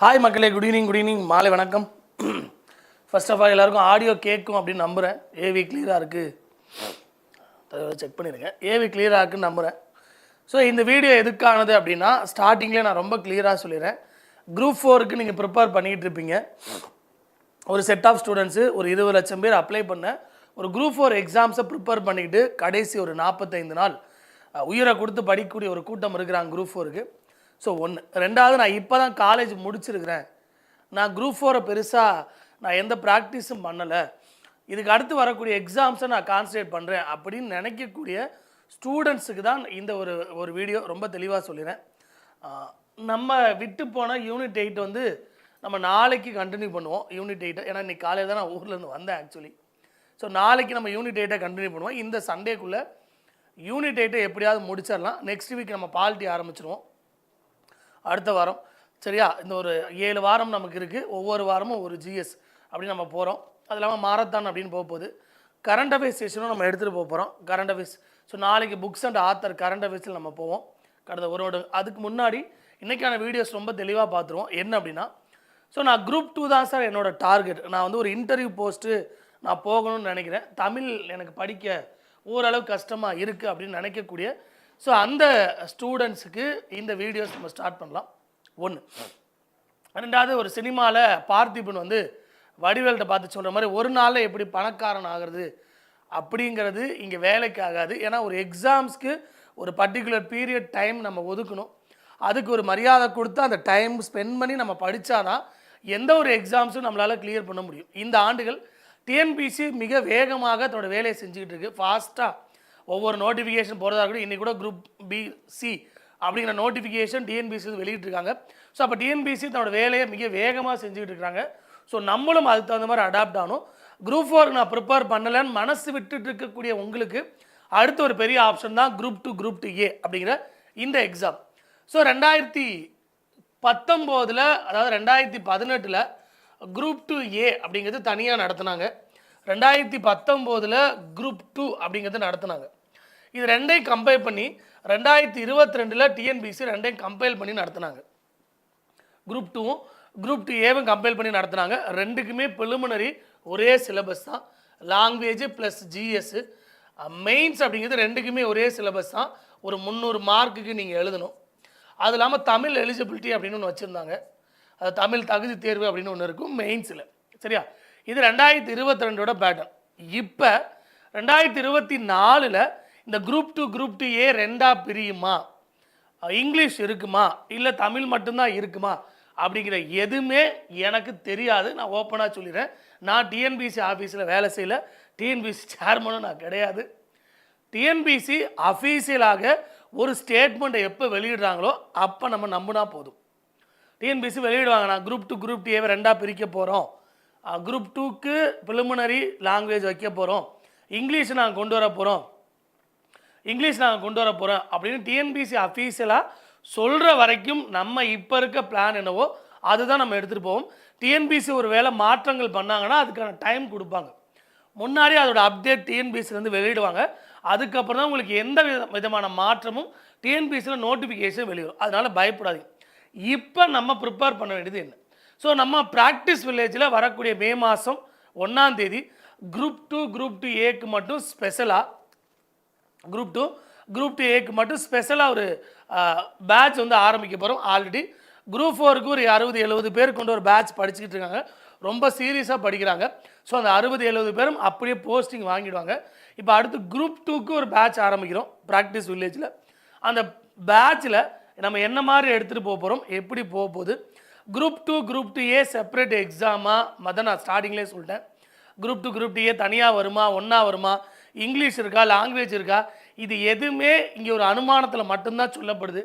Hi மக்களே good evening good evening மாலை வணக்கம். ஃபர்ஸ்ட் ஆஃப் ஆல் எல்லாருக்கும் ஆடியோ கேட்கும் அப்படின்னு நம்புகிறேன் ஏவி கிளியராக இருக்குது செக் பண்ணிடுங்க. ஏவி கிளியராக இருக்குன்னு நம்புகிறேன் ஸோ இந்த வீடியோ எதுக்கானது அப்படின்னா ஸ்டார்டிங்லேயே நான் ரொம்ப கிளியராக சொல்லிடுறேன். குரூப் ஃபோருக்கு நீங்கள் ப்ரிப்பேர் பண்ணிக்கிட்டு இருப்பீங்க. ஒரு செட் ஆஃப் ஸ்டூடெண்ட்ஸு ஒரு இருபது லட்சம் பேர் அப்ளை பண்ண ஒரு குரூப் ஃபோர் எக்ஸாம்ஸை ப்ரிப்பேர் பண்ணிக்கிட்டு கடைசி ஒரு நாற்பத்தைந்து நாள் உயிரை கொடுத்து படிக்கக்கூடிய ஒரு கூட்டம் இருக்கிறாங்க குரூப் ஃபோருக்கு ஸோ ஒன்று ரெண்டாவது நான் இப்போ தான் காலேஜ் முடிச்சிருக்கிறேன். நான் குரூப் ஃபோரை பெருசாக நான் எந்த ப்ராக்டிஸும் பண்ணலை. இதுக்கு அடுத்து வரக்கூடிய எக்ஸாம்ஸை நான் கான்சன்ட்ரேட் பண்ணுறேன் அப்படின்னு நினைக்கக்கூடிய ஸ்டூடெண்ட்ஸுக்கு தான் இந்த ஒரு ஒரு வீடியோ ரொம்ப தெளிவாக சொல்லிடுறேன். நம்ம விட்டு போன யூனிட் எயிட் வந்து நம்ம நாளைக்கு கண்டினியூ பண்ணுவோம். யூனிட் எயிட்டை ஏன்னா இன்றைக்கி காலையில் தான் நான் ஊர்லேருந்து வந்தேன் ஆக்சுவலி ஸோ நாளைக்கு நம்ம யூனிட் எயிட்டை கண்டினியூ பண்ணுவோம். இந்த சண்டேக்குள்ளே யூனிட் எயிட்டை எப்படியாவது முடிச்சிடலாம். நெக்ஸ்ட் வீக் நம்ம பால்ட்டி ஆரம்பிச்சிருவோம். அடுத்த வாரம். சரியா? இந்த ஒரு ஏழு வாரம் நமக்கு இருக்குது ஒவ்வொரு வாரமும் ஒரு ஜிஎஸ் அப்படி நம்ம போகிறோம் அது இல்லாமல் மாரத்தான் அப்படின்னு போக போகுது. கரண்ட் அஃபேர்ஸ் செஷனும் நம்ம எடுத்துகிட்டு போக போகிறோம் கரண்ட் அஃபேர்ஸ் ஸோ நாளைக்கு புக்ஸ் அண்ட் ஆத்தர் கரண்ட் அஃபேர்ஸில் நம்ம போவோம். கடந்த ஒரு வருடம். அதுக்கு முன்னாடி இன்றைக்கான வீடியோஸ் ரொம்ப தெளிவாக பார்த்துருவோம் என்ன அப்படின்னா ஸோ நான் குரூப் டூ தான் சார் என்னோட டார்கெட் நான் வந்து ஒரு இன்டர்வியூ போஸ்ட்டு நான் போகணும்னு நினைக்கிறேன். தமிழ் எனக்கு படிக்க ஓரளவு கஷ்டமாக இருக்குது அப்படின்னு நினைக்கக்கூடிய ஸோ அந்த ஸ்டூடெண்ட்ஸுக்கு இந்த வீடியோஸ் நம்ம ஸ்டார்ட் பண்ணலாம். ஒன்று ரெண்டாவது ஒரு சினிமாவில் பார்த்திபன் வந்து வடிவேல்கிட்ட பார்த்து சொல்கிற மாதிரி ஒரு நாளில் எப்படி பணக்காரன் ஆகிறது? அப்படிங்கிறது இங்கே வேலைக்கு ஆகாது. ஏன்னா ஒரு எக்ஸாம்ஸ்க்கு ஒரு பர்டிகுலர் பீரியட் டைம் நம்ம ஒதுக்கணும். அதுக்கு ஒரு மரியாதை கொடுத்து அந்த டைம் ஸ்பெண்ட் பண்ணி நம்ம படித்தாதான் எந்த ஒரு எக்ஸாம்ஸும் நம்மளால் கிளியர் பண்ண முடியும். இந்த ஆண்டுகள் டிஎன்பிசி மிக வேகமாக தன்னோட வேலையை செஞ்சுக்கிட்டு இருக்குது ஃபாஸ்ட்டாக ஒவ்வொரு நோட்டிஃபிகேஷன் போகிறதா இருக்கட்டும் இன்றைக்கி கூட குரூப் பி சி அப்படிங்கிற நோட்டிஃபிகேஷன் டிஎன்பிசி வெளியிட்டிருக்காங்க. ஸோ அப்போ டிஎன்பிசி தன்னோட வேலையை மிக வேகமாக செஞ்சுக்கிட்டு இருக்காங்க. ஸோ நம்மளும் அதுக்கு தகுந்த மாதிரி அடாப்ட் ஆகணும். குரூப் ஃபோருக்கு நான் ப்ரிப்பேர் பண்ணலைன்னு மனசு விட்டுட்டு இருக்கக்கூடிய உங்களுக்கு அடுத்த ஒரு பெரிய ஆப்ஷன் தான் group two group two A அப்படிங்கிற இந்த எக்ஸாம் ஸோ ரெண்டாயிரத்தி பத்தொம்போதில் அதாவது ரெண்டாயிரத்தி பதினெட்டில் குரூப் டூ ஏ அப்படிங்கிறது தனியாக நடத்துனாங்க. ரெண்டாயிரத்தி பத்தொம்போதில் குரூப் டூ அப்படிங்கிறது நடத்துனாங்க. இது ரெண்டையும் கம்பேர் பண்ணி ரெண்டாயிரத்தி இருபத்தி ரெண்டில் டிஎன்பிசி ரெண்டையும் கம்பேர் பண்ணி நடத்துனாங்க. குரூப் டூவும் குரூப் டூ ஏவும் கம்பேர் பண்ணி நடத்துனாங்க. ரெண்டுக்குமே ப்ரிலிமினரி ஒரே சிலபஸ் தான். லாங்குவேஜ் ப்ளஸ் ஜிஎஸ் மெயின்ஸ் அப்படிங்கிறது ரெண்டுக்குமே ஒரே சிலபஸ் தான். ஒரு முந்நூறு மார்க்குக்கு நீங்கள் எழுதணும். அது இல்லாமல் தமிழ் எலிஜிபிலிட்டி அப்படின்னு ஒன்று வச்சுருந்தாங்க. அது தமிழ் தகுதி தேர்வு அப்படின்னு ஒன்று இருக்கும் மெயின்ஸில் சரியா? இது ரெண்டாயிரத்தி இருபத்தி ரெண்டோட பேட்டர்ன் இப்போ ரெண்டாயிரத்தி இருபத்தி நாலில் இந்த group two group two A ரெண்டாக பிரியுமா? இங்கிலீஷ் இருக்குமா? இல்லை தமிழ் மட்டும்தான் இருக்குமா? அப்படிங்கிற எதுவுமே எனக்கு தெரியாது. நான் ஓப்பனாக சொல்லிடுறேன். நான் டிஎன்பிசி ஆஃபீஸில் வேலை செய்யல. டிஎன்பிசி சேர்மனும் நான் கிடையாது. டிஎன்பிசி அஃபீஷியலாக ஒரு ஸ்டேட்மெண்ட்டை எப்போ வெளியிடுறாங்களோ அப்போ நம்ம நம்பினா போதும். டிஎன்பிசி வெளியிடுவாங்க. நான் குரூப் டூ குரூப் டூ ஏவை ரெண்டாக பிரிக்க போகிறோம் குரூப் டூக்கு ப்ரிலிமினரி லாங்குவேஜ் வைக்க போகிறோம் இங்கிலீஷ் நாங்கள் கொண்டு வர போகிறோம் இங்கிலீஷ் நாங்கள் கொண்டு வர போகிறோம் அப்படின்னு டிஎன்பிசி அஃபீஷியலாக சொல்கிற வரைக்கும் நம்ம இப்போ இருக்க பிளான் என்னவோ அதுதான் நம்ம எடுத்துகிட்டு போவோம். டிஎன்பிசி ஒரு வேலை மாற்றங்கள் பண்ணாங்கன்னா அதுக்கான டைம் கொடுப்பாங்க. முன்னாடி அதோட அப்டேட் டிஎன்பிசிலேருந்து வெளியிடுவாங்க. அதுக்கப்புறம் தான் உங்களுக்கு எந்த வித விதமான மாற்றமும் டிஎன்பிசியில் நோட்டிஃபிகேஷன் வெளியிடும் அதனால் பயப்படாதீங்க. இப்போ நம்ம ப்ரிப்பேர் பண்ண வேண்டியது என்ன? ஸோ நம்ம ப்ராக்டிஸ் வில்லேஜில் வரக்கூடிய மே மாதம் ஒன்றாம் தேதி குரூப் டூ குரூப் டூ ஏக்கு மட்டும் ஸ்பெஷலாக குரூப் டூ குரூப் டூ ஏக்கு மட்டும் ஸ்பெஷலாக ஒரு பேட்ச் வந்து ஆரம்பிக்க போகிறோம் ஆல்ரெடி குரூப் ஃபோருக்கு ஒரு அறுபது எழுபது பேர் கொண்டு ஒரு பேட்ச் படிச்சுக்கிட்டு இருக்காங்க. ரொம்ப சீரியஸாக படிக்கிறாங்க. ஸோ அந்த அறுபது எழுபது பேரும் அப்படியே போஸ்டிங் வாங்கிடுவாங்க. இப்போ அடுத்து குரூப் டூக்கு ஒரு பேட்ச் ஆரம்பிக்கிறோம். ப்ராக்டிஸ் வில்லேஜில் அந்த பேட்சில் நம்ம என்ன மாதிரி எடுத்துகிட்டு போக போகிறோம் எப்படி போக போகுது? Group two group two A separate எக்ஸாமா மத நான் ஸ்டார்டிங்லேயே சொல்லிட்டேன். Group two group two A தனியாக வருமா ஒன்றா வருமா? இங்கிலீஷ் இருக்கா லாங்குவேஜ் இருக்கா இது எதுவுமே இங்கே ஒரு அனுமானத்தில் மட்டும்தான் சொல்லப்படுது.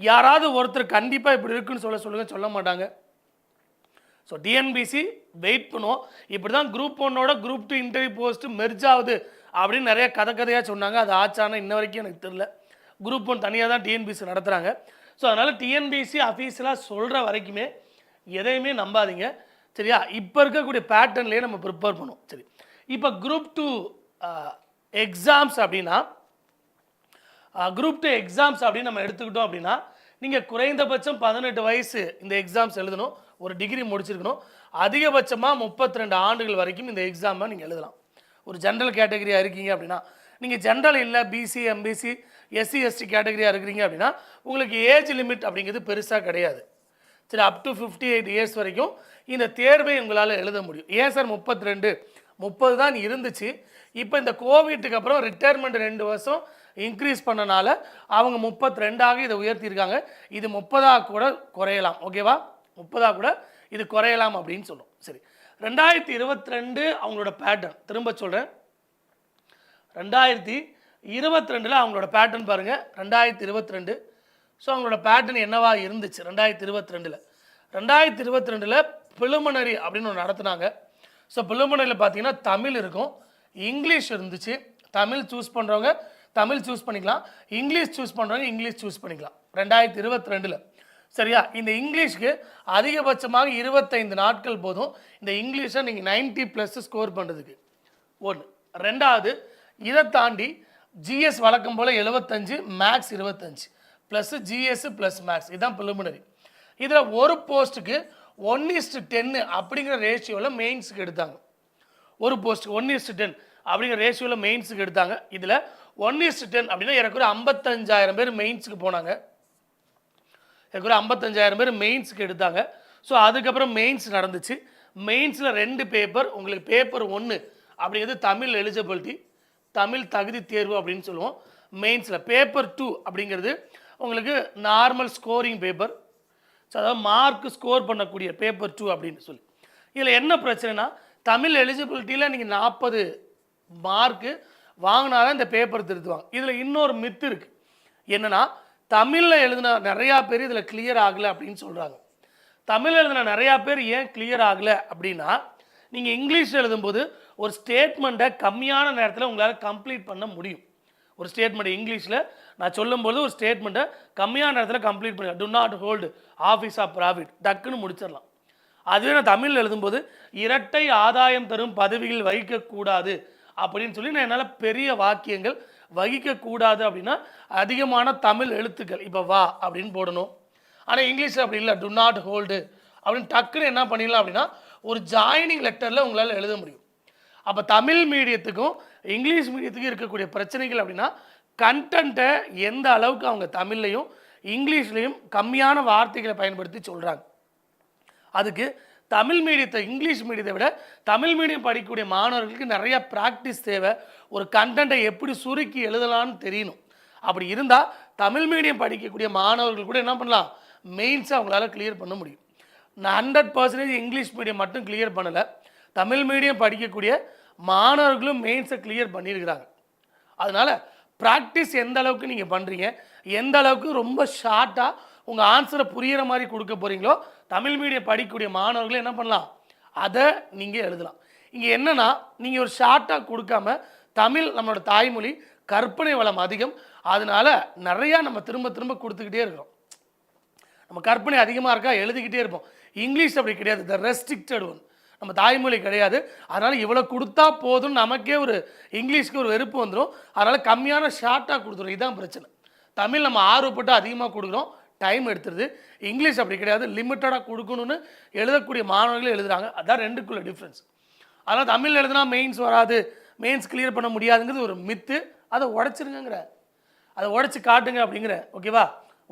யாராவது ஒருத்தர் கண்டிப்பாக இப்படி இருக்குன்னு சொல்ல சொல்லுங்க சொல்ல மாட்டாங்க. ஸோ டிஎன்பிசி வெயிட் பண்ணுவோம். இப்படி தான் குரூப் ஒன்னோட group two interview post merge ஆகுது அப்படின்னு நிறைய கதை கதையாக சொன்னாங்க. அது ஆச்சானா இன்ன வரைக்கும் எனக்கு தெரில குரூப் ஒன் தனியாக தான் டிஎன்பிசி நடத்துகிறாங்க ஸோ அதனால் டிஎன்பிசி அஃபீஷியலாக சொல்கிற வரைக்குமே எதையுமே நம்பாதீங்க. சரியா? இப்போ இருக்கக்கூடிய பேட்டர்ன்லேயே நம்ம ப்ரிப்பேர் பண்ணுவோம். சரி. இப்போ குரூப் டூ எக்ஸாம்ஸ் அப்படின்னா குரூப் டூ எக்ஸாம்ஸ் அப்படின்னு நம்ம எடுத்துக்கிட்டோம் அப்படின்னா நீங்கள் குறைந்தபட்சம் பதினெட்டு வயசு இந்த எக்ஸாம்ஸ் எழுதணும். ஒரு டிகிரி முடிச்சிருக்கணும். அதிகபட்சமாக முப்பத்தி ரெண்டு ஆண்டுகள் வரைக்கும் இந்த எக்ஸாமை நீங்கள் எழுதலாம். ஒரு ஜென்ரல் கேட்டகரியாக இருக்கீங்க அப்படின்னா நீங்கள் ஜென்ரல் இல்லை பிசி எம்பிசி எஸ்சி எஸ்டி கேட்டகரியாக இருக்கிறீங்க அப்படின்னா உங்களுக்கு ஏஜ் லிமிட் அப்படிங்கிறது பெருசாக கிடையாது. சரி up to fifty eight years வரைக்கும் இந்த தேர்வை உங்களால் எழுத முடியும். ஏன் சார் முப்பத்தி ரெண்டு முப்பது தான் இருந்துச்சு. இப்போ இந்த கோவிட்டுக்கு அப்புறம் ரிட்டையர்மெண்ட் ரெண்டு வருஷம் இன்க்ரீஸ் பண்ணனால அவங்க முப்பத்தி ரெண்டாக இதை உயர்த்தியிருக்காங்க. இது முப்பதாக கூட குறையலாம் ஓகேவா முப்பதாக கூட இது குறையலாம் அப்படின்னு சொல்லும். சரி. ரெண்டாயிரத்தி இருபத்தி ரெண்டு அவங்களோட பேட்டர்ன் திரும்ப சொல்கிறேன் ரெண்டாயிரத்தி இருபத்தி ரெண்டில் அவங்களோட பேட்டர்ன் பாருங்கள் ரெண்டாயிரத்தி இருபத்தி ரெண்டு ஸோ அவங்களோட பேட்டர்ன் என்னவா இருந்துச்சு? ரெண்டாயிரத்தி இருபத்தி ரெண்டில் ரெண்டாயிரத்தி இருபத்தி ரெண்டில் பிலுமனரி அப்படின்னு ஒன்று நடத்துனாங்க. ஸோ பிலுமனரியில் பார்த்தீங்கன்னா தமிழ் இருக்கும். இங்கிலீஷ் இருந்துச்சு. தமிழ் சூஸ் பண்ணுறவங்க தமிழ் சூஸ் பண்ணிக்கலாம். இங்கிலீஷ் சூஸ் பண்ணுறவங்க இங்கிலீஷ் சூஸ் பண்ணிக்கலாம். ரெண்டாயிரத்தி இருபத்தி ரெண்டில். சரியா? இந்த இங்கிலீஷ்க்கு அதிகபட்சமாக இருபத்தைந்து நாட்கள் போதும். இந்த இங்கிலீஷை நீங்கள் நைன்ட்டி ப்ளஸ் ஸ்கோர் பண்ணுறதுக்கு ஒன்று ரெண்டாவது இதை தாண்டி ஜிஎஸ் வழக்கம் போல் எழுபத்தஞ்சு மேக்ஸ் இருபத்தஞ்சு. ப்ளஸ் ஜிஎஸ் ப்ளஸ் மேக்ஸ் இதுதான் ப்ரிலிமினரி இதில் ஒரு போஸ்ட்டுக்கு ஒன் இஸ்ட் டென்னு அப்படிங்கிற ரேஷியோவில் மெயின்ஸுக்கு எடுத்தாங்க. ஒரு போஸ்ட்டுக்கு ஒன் இஸ்டு டென் அப்படிங்கிற ரேஷியோவில் மெயின்ஸுக்கு எடுத்தாங்க. இதில் ஒன் இஸ்டு டென் அப்படின்னா எனக்கு ஒரு ஐம்பத்தஞ்சாயிரம் பேர் மெயின்ஸுக்கு போனாங்க. எனக்கு ஒரு ஐம்பத்தஞ்சாயிரம் பேர் மெயின்ஸுக்கு எடுத்தாங்க. ஸோ அதுக்கப்புறம் மெயின்ஸ் நடந்துச்சு. மெயின்ஸில் ரெண்டு பேப்பர் உங்களுக்கு பேப்பர் ஒன்று அப்படிங்கிறது தமிழ் எலிஜிபிலிட்டி தமிழ் தகுதி தேர்வு அப்படின்னு சொல்லுவோம். மெயின்ஸில் பேப்பர் டூ அப்படிங்கிறது உங்களுக்கு நார்மல் ஸ்கோரிங் பேப்பர் ஸோ அதாவது மார்க் ஸ்கோர் பண்ணக்கூடிய பேப்பர் டூ அப்படின்னு சொல்லி. இதில் என்ன பிரச்சனைனா தமிழ் எலிஜிபிலிட்டியில் நீங்கள் நாற்பது மார்க்கு வாங்கினாதான் இந்த பேப்பர் திருத்துவாங்க. இதில் இன்னொரு மித்து இருக்குது என்னென்னா தமிழில் எழுதின நிறையா பேர் இதில் கிளியர் ஆகலை அப்படின்னு சொல்கிறாங்க தமிழ் எழுதின நிறையா பேர் ஏன் கிளியர் ஆகலை அப்படின்னா நீங்கள் இங்கிலீஷ் எழுதும்போது ஒரு ஸ்டேட்மெண்ட்டை கம்மியான நேரத்தில் உங்களால் கம்ப்ளீட் பண்ண முடியும். ஒரு ஸ்டேட்மெண்ட் இங்கிலீஷில் நான் சொல்லும்போது ஒரு ஸ்டேட்மெண்ட்டை கம்மியான நேரத்தில் கம்ப்ளீட் பண்ணி do not hold office of profit டக்குன்னு முடிச்சிடலாம். அதுவே நான் தமிழில் எழுதும்போது இரட்டை ஆதாயம் தரும் பதவிகள் வகிக்கக்கூடாது அப்படின்னு சொல்லி நான் என்னால் பெரிய வாக்கியங்கள் வகிக்கக்கூடாது அப்படின்னா அதிகமான தமிழ் எழுத்துக்கள் இப்போ வா அப்படின்னு போடணும். ஆனால் இங்கிலீஷில் அப்படி இல்லை. டு நாட் ஹோல்டு அப்படின்னு டக்குன்னு என்ன பண்ணிடலாம் அப்படின்னா ஒரு ஜாயினிங் லெட்டரில் உங்களால் எழுத முடியும். அப்போ தமிழ் மீடியத்துக்கும் இங்கிலீஷ் மீடியத்துக்கும் இருக்கக்கூடிய பிரச்சனைகள் அப்படின்னா கண்டென்ட்டை எந்த அளவுக்கு அவங்க தமிழ்லையும் இங்கிலீஷ்லேயும் கம்மியான வார்த்தைகளை பயன்படுத்தி சொல்கிறாங்க அதுக்கு தமிழ் மீடியத்தை இங்கிலீஷ் மீடியத்தை விட தமிழ் மீடியம் படிக்கக்கூடிய மாணவர்களுக்கு நிறைய ப்ராக்டிஸ் தேவை. ஒரு கண்டென்ட்டை எப்படி சுருக்கி எழுதலாம்னு தெரியணும். அப்படி இருந்தால் தமிழ் மீடியம் படிக்கக்கூடிய மாணவர்கள் கூட என்ன பண்ணலாம்? மெயின்ஸை அவங்களால கிளியர் பண்ண முடியும். நான் ஹண்ட்ரட் பர்சன்டேஜ் இங்கிலீஷ் மீடியம் மட்டும் கிளியர் பண்ணலை. தமிழ் மீடியம் படிக்கக்கூடிய மாணவர்களும் மெயின்ஸை கிளியர் பண்ணியிருக்கிறாங்க. அதனால் ப்ராக்டிஸ் எந்த அளவுக்கு நீங்கள் பண்ணுறீங்க எந்த அளவுக்கு ரொம்ப ஷார்ட்டாக உங்கள் ஆன்சரை புரியிற மாதிரி கொடுக்க போகிறீங்களோ தமிழ் மீடியம் படிக்கக்கூடிய மாணவர்களை என்ன பண்ணலாம்? அதை நீங்கள் எழுதலாம். இங்கே என்னென்னா நீங்கள் ஒரு ஷார்ட்டாக கொடுக்காம தமிழ் நம்மளோட தாய்மொழி கற்பனை வளம் அதிகம். அதனால நிறையா நம்ம திரும்ப திரும்ப கொடுத்துக்கிட்டே இருக்கிறோம். நம்ம கற்பனை அதிகமாக இருக்கா? எழுதிக்கிட்டே இருப்போம். இங்கிலீஷ் அப்படி கிடையாது. த ரெஸ்ட்ரிக்டட் ஒன் நம்ம தாய்மொழி கிடையாது. அதனால் இவ்வளோ கொடுத்தா போதும்னு நமக்கே ஒரு இங்கிலீஷ்க்கு ஒரு வெறுப்பு வந்துடும் அதனால் கம்மியான ஷார்ட்டாக கொடுத்துரும். இதுதான் பிரச்சனை. தமிழ் நம்ம ஆர்வப்பட்டு அதிகமாக கொடுக்குறோம். டைம் எடுத்துருது. இங்கிலீஷ் அப்படி கிடையாது. லிமிட்டடாக கொடுக்கணும்னு எழுதக்கூடிய மாணவர்கள் எழுதுகிறாங்க அதான் ரெண்டுக்குள்ள டிஃப்ரென்ஸ் அதனால் தமிழ் எழுதுனா மெயின்ஸ் வராது. மெயின்ஸ் கிளியர் பண்ண முடியாதுங்கிறது ஒரு மித்து அதை உடச்சிருங்கிற அதை உடச்சி காட்டுங்க அப்படிங்கிற. ஓகேவா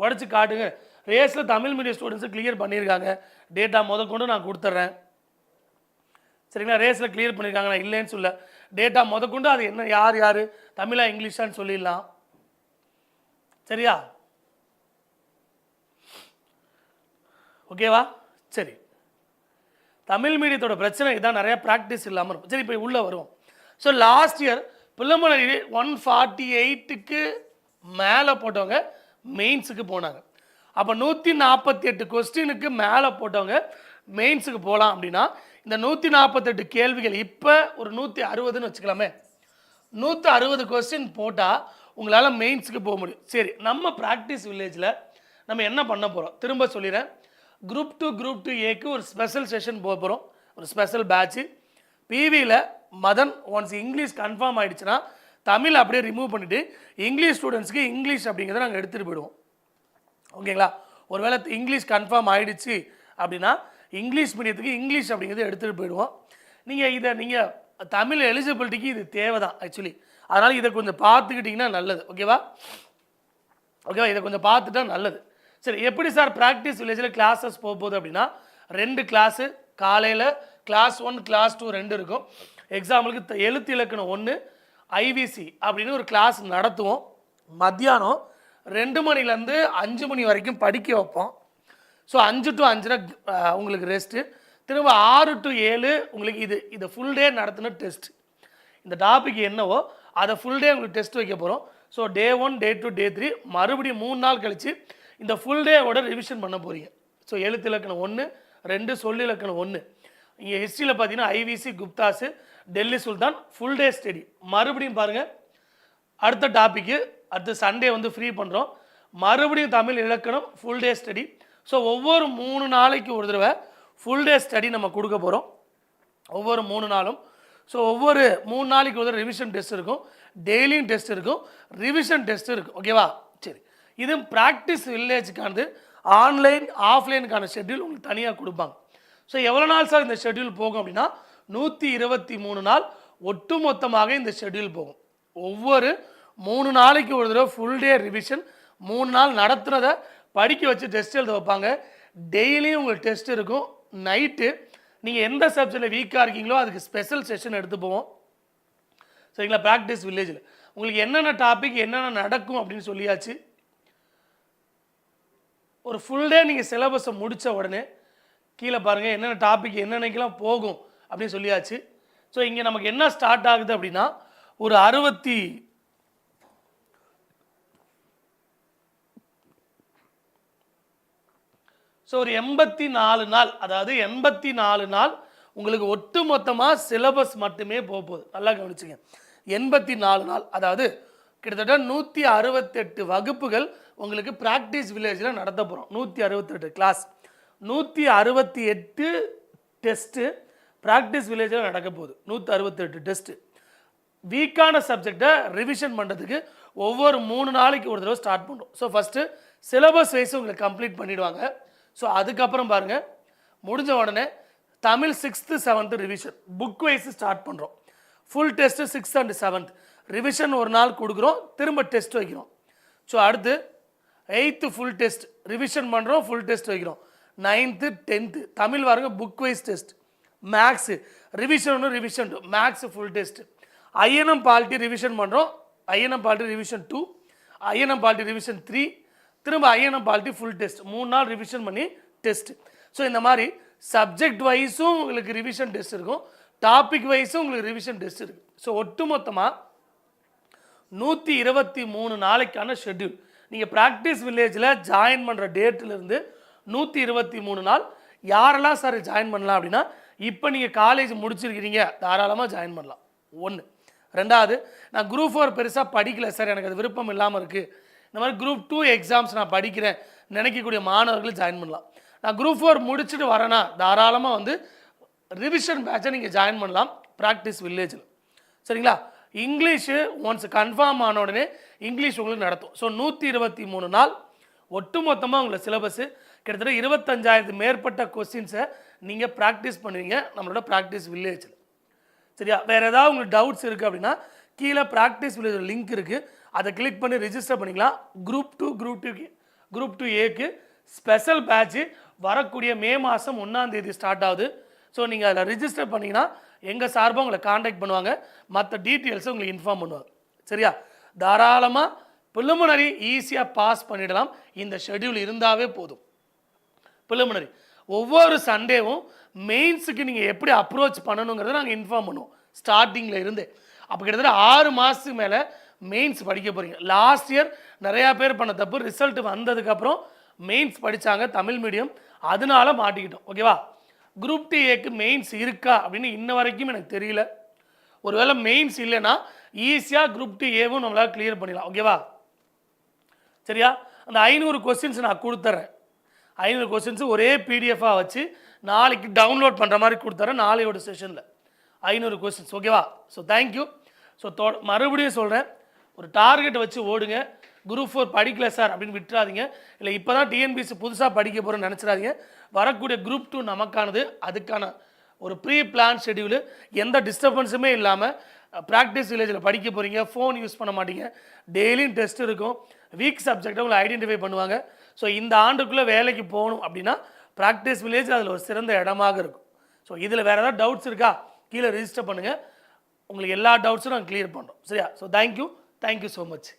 உடச்சி காட்டுங்க. ரேஸில் தமிழ் மீடியம் ஸ்டூடெண்ட்ஸு கிளியர் பண்ணியிருக்காங்க. டேட்டா முத கொண்டு நான் கொடுத்துட்றேன். சரிங்களா? ரேஸில் கிளியர் பண்ணியிருக்காங்க நான் இல்லைன்னு சொல்ல டேட்டா முத கொண்டு அது என்ன யார் யார்? தமிழா இங்கிலீஷான்னு சொல்லிடலாம். சரியா? ஓகேவா? சரி. தமிழ் மீடியத்தோட பிரச்சனை இதான் நிறைய ப்ராக்டிஸ் இல்லாமல் இருக்கும். சரி இப்போ உள்ளே வருவோம். ஸோ லாஸ்ட் இயர் பிள்ளைமலை ஒன் ஃபார்ட்டி எயிட்டுக்கு மேலே போட்டவங்க மெயின்ஸுக்கு போனாங்க. அப்போ நூற்றி நாற்பத்தி எட்டு கொஸ்டினுக்கு மேலே போட்டவங்க மெயின்ஸுக்கு போகலாம் அப்படின்னா இந்த நூற்றி நாற்பத்தெட்டு கேள்விகள் இப்போ ஒரு நூற்றி அறுபதுன்னு வச்சுக்கலாமே. நூற்றி அறுபது கொஸ்டின் போட்டால் உங்களால் மெயின்ஸுக்கு போக முடியும். சரி நம்ம ப்ராக்டிஸ் வில்லேஜில் நம்ம என்ன பண்ண போகிறோம் திரும்ப சொல்லிடுறேன். குரூப் டூ குரூப் டூ ஏக்கு ஒரு ஸ்பெஷல் செஷன் போக போகிறோம் ஒரு ஸ்பெஷல் பேட்ச்சு பிவியில் மதன் ஒன்ஸ் இங்கிலீஷ் கன்ஃபார்ம் ஆகிடுச்சுன்னா தமிழ் அப்படியே ரிமூவ் பண்ணிவிட்டு இங்கிலீஷ் ஸ்டூடெண்ட்ஸ்க்கு இங்கிலீஷ் அப்படிங்கிறத நாங்கள் எடுத்துகிட்டு போயிடுவோம். ஓகேங்களா? ஒருவேளை இங்கிலீஷ் கன்ஃபார்ம் ஆகிடுச்சு அப்படின்னா இங்கிலீஷ் மீடியத்துக்கு இங்கிலீஷ் அப்படிங்கிறது எடுத்துகிட்டு போயிடுவோம். நீங்கள் இதை நீங்கள் தமிழ் எலிஜிபிலிட்டிக்கு இது தேவை தான் ஆக்சுவலி அதனால் இதை கொஞ்சம் பார்த்துக்கிட்டிங்கன்னா நல்லது. ஓகேவா? ஓகேவா? இதை கொஞ்சம் பார்த்துட்டா நல்லது. சரி எப்படி சார் ப்ராக்டிஸ் வில்லேஜில் கிளாஸஸ் போக போகுது அப்படின்னா ரெண்டு கிளாஸு காலையில் கிளாஸ் ஒன் கிளாஸ் டூ ரெண்டு இருக்கும். எக்ஸாம்பிளுக்கு எழுத்து இலக்கணம் ஒன்று ஐவிசி அப்படின்னு ஒரு கிளாஸ் நடத்துவோம். மத்தியானம் ரெண்டு மணிலேருந்து அஞ்சு மணி வரைக்கும் படிக்க வைப்போம். ஸோ அஞ்சு டு அஞ்சரை உங்களுக்கு ரெஸ்ட்டு திரும்ப ஆறு டு ஏழு உங்களுக்கு இது இதை ஃபுல் டே நடத்தின டெஸ்ட் இந்த டாபிக் என்னவோ அதை ஃபுல் டே உங்களுக்கு டெஸ்ட் வைக்க போகிறோம் so day one day two day three மறுபடியும் மூணு நாள் கழித்து இந்த ஃபுல் டேவோட ரிவிஷன் பண்ண போகிறீங்க ஸோ எழுத்து இலக்கணம் ஒன்று ரெண்டு சொல் இலக்கணம் ஒன்று இங்கே ஹிஸ்ட்ரியில் பார்த்தீங்கன்னா ஐவிசி குப்தாஸு டெல்லி சுல்தான் ஃபுல் டே ஸ்டடி மறுபடியும் பாருங்கள் அடுத்த டாப்பிக்கு அடுத்த சண்டே வந்து ஃப்ரீ பண்ணுறோம் மறுபடியும் தமிழ் இலக்கணம் ஃபுல் டே ஸ்டடி ஸோ ஒவ்வொரு மூணு நாளைக்கு ஒரு தடவை ஃபுல் டே ஸ்டடி நம்ம கொடுக்க போகிறோம் ஒவ்வொரு மூணு நாளும். ஸோ ஒவ்வொரு மூணு நாளைக்கு ஒரு ரிவிஷன் டெஸ்ட் இருக்கும். டெய்லியும் டெஸ்ட் இருக்கும். ரிவிஷன் டெஸ்ட் இருக்கும். ஓகேவா இது ப்ராக்டிஸ் வில்லேஜுக்கானது ஆன்லைன் ஆஃப்லைனுக்கான ஷெட்யூல் உங்களுக்கு தனியாக கொடுப்பாங்க. ஸோ எவ்வளோ நாள் சார் இந்த ஷெட்யூல் போகும் அப்படின்னா நூற்றி இருபத்தி மூணு நாள் ஒட்டுமொத்தமாக இந்த ஷெட்யூல் போகும். ஒவ்வொரு மூணு நாளைக்கு ஒரு தடவை ஃபுல் டே ரிவிஷன் மூணு நாள் நடத்துனதை படிக்க வச்சு டெஸ்ட் எழுத வைப்பாங்க. டெய்லியும் உங்களுக்கு டெஸ்ட் இருக்கும். நைட்டு நீங்கள் எந்த சப்ஜெக்டில் வீக்காக இருக்கீங்களோ அதுக்கு ஸ்பெஷல் செஷன் எடுத்து போவோம். சரிங்களா? ப்ராக்டிஸ் வில்லேஜில் உங்களுக்கு என்னென்ன டாபிக் என்னென்ன நடக்கும் அப்படின்னு சொல்லியாச்சு. ஒரு ஃபுல் டே நீங்கள் சிலபஸை முடித்த உடனே கீழே பாருங்கள் என்னென்ன டாபிக் என்னென்னக்கெல்லாம் போகும் அப்படின்னு சொல்லியாச்சு. ஸோ இங்கே நமக்கு என்ன ஸ்டார்ட் ஆகுது அப்படின்னா ஒரு அறுபத்தி ஸோ ஒரு எண்பத்தி நாலு நாள் அதாவது எண்பத்தி நாலு நாள் உங்களுக்கு ஒட்டு மொத்தமாக சிலபஸ் மட்டுமே போக போகுது. நல்லா கவனிச்சுங்க. எண்பத்தி நாலு நாள் அதாவது கிட்டத்தட்ட நூற்றி அறுபத்தெட்டு வகுப்புகள் உங்களுக்கு ப்ராக்டிஸ் வில்லேஜில் நடத்த போகிறோம் நூற்றி அறுபத்தெட்டு கிளாஸ் நூற்றி அறுபத்தி எட்டு டெஸ்ட்டு ப்ராக்டிஸ் வில்லேஜில் நடக்க போகுது. நூற்றி அறுபத்தெட்டு டெஸ்ட்டு வீக்கான சப்ஜெக்டை ரிவிஷன் பண்ணுறதுக்கு ஒவ்வொரு மூணு நாளைக்கு ஒரு தடவை ஸ்டார்ட் பண்ணுறோம் ஸோ ஃபஸ்ட்டு சிலபஸ் வைஸ் உங்களுக்கு கம்ப்ளீட் பண்ணிடுவாங்க. ஸோ அதுக்கப்புறம் பாருங்கள் முடிஞ்ச உடனே Tamil sixth seventh revision book wise start பண்ணுறோம் full test sixth and seventh revision ஒரு நாள் கொடுக்குறோம். திரும்ப டெஸ்ட் வைக்கிறோம். ஸோ அடுத்து எயித்து ஃபுல் டெஸ்ட் ரிவிஷன் பண்ணுறோம் ஃபுல் டெஸ்ட் வைக்கிறோம். நைன்த்து டென்த்து தமிழ் வாருங்க book wise test maths revision ஒன்று revision two maths full test INM polity revision பண்ணுறோம் INM polity revision two INM polity revision three திரும்ப INM polity full test மூணு நாள் revision பண்ணி test so இந்த மாதிரி சப்ஜெக்ட் வைஸும் உங்களுக்கு ரிவிஷன் டெஸ்ட் இருக்கும். டாபிக் வைஸும் உங்களுக்கு ரிவிஷன் டெஸ்ட் இருக்குது ஸோ ஒட்டுமொத்தமாக நூற்றி இருபத்தி மூணு நாளைக்கான ஷெட்யூல் நீங்கள் ப்ராக்டிஸ் வில்லேஜில் ஜாயின் பண்ணுற டேட்டிலேருந்து நூற்றி இருபத்தி மூணு நாள் யாரெல்லாம் சார் ஜாயின் பண்ணலாம் அப்படின்னா இப்போ நீங்கள் காலேஜ் முடிச்சிருக்கிறீங்க தாராளமாக ஜாயின் பண்ணலாம். ஒன்று ரெண்டாவது நான் குரூப் ஃபோர் பெருசாக படிக்கல சார் எனக்கு அது விருப்பம் இல்லாமல் இருக்குது இந்த மாதிரி குரூப் டூ எக்ஸாம்ஸ் நான் படிக்கிறேன் நினைக்கக்கூடிய மாணவர்கள் ஜாயின் பண்ணலாம். நான் குரூப் ஃபோர் முடிச்சுட்டு வரேன்னா தாராளமாக வந்து ரிவிஷன் பேட்சை நீங்கள் ஜாயின் பண்ணலாம் ப்ராக்டிஸ் வில்லேஜில் சரிங்களா? இங்கிலீஷு ஒன்ஸ் கன்ஃபார்ம் ஆன உடனே இங்கிலீஷ் உங்களுக்கு நடத்தும். ஸோ நூற்றி இருபத்தி மூணு நாள் ஒட்டுமொத்தமாக உங்களை சிலபஸ்ஸு கிட்டத்தட்ட இருபத்தஞ்சாயிரத்து மேற்பட்ட கொஸ்டின்ஸை நீங்கள் ப்ராக்டிஸ் பண்ணுவீங்க. நம்மளோட ப்ராக்டிஸ் வில்லேஜில் சரியா? வேறு ஏதாவது உங்களுக்கு டவுட்ஸ் இருக்குது அப்படின்னா கீழே ப்ராக்டிஸ் வில்லேஜ் லிங்க் இருக்குது அதை கிளிக் பண்ணி ரிஜிஸ்டர் பண்ணிக்கலாம். குரூப் டூ குரூப் டூக்கு குரூப் டூ ஏக்கு ஸ்பெஷல் பேட்ச்சு வரக்கூடிய மே மாதம் ஒன்றாந்தேதி ஸ்டார்ட் ஆகுது. ஸோ நீங்கள் அதில் ரிஜிஸ்டர் பண்ணிங்கன்னா எங்கள் சார்பாக உங்களை காண்டாக்ட் பண்ணுவாங்க. மற்ற டீட்டெயில்ஸை உங்களுக்கு இன்ஃபார்ம் பண்ணுவாங்க. சரியா? தாராளமாக பிலிமினரி ஈஸியாக பாஸ் பண்ணிடலாம். இந்த ஷெட்யூல் இருந்தாவே போதும். பிலிமினரி ஒவ்வொரு சண்டேவும் மெயின்ஸுக்கு நீங்கள் எப்படி அப்ரோச் பண்ணணுங்கிறத நாங்கள் இன்ஃபார்ம் பண்ணுவோம். ஸ்டார்டிங்கில் இருந்து. அப்போ கிட்டத்தட்ட ஆறு மாதத்துக்கு மேலே மெயின்ஸ் படிக்க போகிறீங்க லாஸ்ட் இயர் நிறையா பேர் பண்ண தப்பு. ரிசல்ட் வந்ததுக்கப்புறம் மெயின்ஸ் படித்தாங்க தமிழ் மீடியம் அதனால மாட்டிக்கிட்டோம். ஓகேவா குரூப் டி ஏக்கு மெயின்ஸ் இருக்கா அப்படின்னு இன்ன வரைக்கும் எனக்கு தெரியல. ஒருவேளை மெயின்ஸ் இல்லைன்னா ஈஸியாக குரூப் டி ஏவும் நம்மளால் கிளியர் பண்ணிடலாம். ஓகேவா சரியா? அந்த ஐநூறு கொஸ்டின்ஸ் நான் கொடுத்துட்றேன் ஐநூறு கொஸ்டின்ஸு ஒரே பிடிஎஃபாக வச்சு நாளைக்கு டவுன்லோட் பண்ணுற மாதிரி கொடுத்துறேன் நாளையோட செஷனில் ஐநூறு கொஸ்டின்ஸ் ஓகேவா ஸோ தேங்க்யூ ஸோ மறுபடியும் சொல்கிறேன் ஒரு டார்கெட் வச்சு ஓடுங்க. குரூப் ஃபோர் படிக்கல சார் அப்படின்னு விட்டுறாதீங்க. இல்லை இப்போ தான் டிஎன்பிஎஸ்சி புதுசாக படிக்க போகிறேன்னு நினச்சிடாதீங்க. வரக்கூடிய குரூப் டூ நமக்கானது. அதுக்கான ஒரு ப்ரீ பிளான் ஷெடியூலு எந்த டிஸ்டர்பன்ஸுமே இல்லாமல் ப்ராக்டிஸ் வில்லேஜில் படிக்க போகிறீங்க ஃபோன் யூஸ் பண்ண மாட்டீங்க. டெய்லியும் டெஸ்ட் இருக்கும். வீக் சப்ஜெக்டை உங்களை ஐடென்டிஃபை பண்ணுவாங்க. ஸோ இந்த ஆண்டுக்குள்ளே வேலைக்கு போகணும் அப்படின்னா ப்ராக்டிஸ் வில்லேஜ் அதில் ஒரு சிறந்த இடமாக இருக்கும். ஸோ இதில் வேறு ஏதாவது டவுட்ஸ் இருக்கா? கீழே ரிஜிஸ்டர் பண்ணுங்கள் உங்களுக்கு எல்லா டவுட்ஸும் நாங்கள் கிளியர் பண்ணுறோம் சரியா? So thank you thank you so much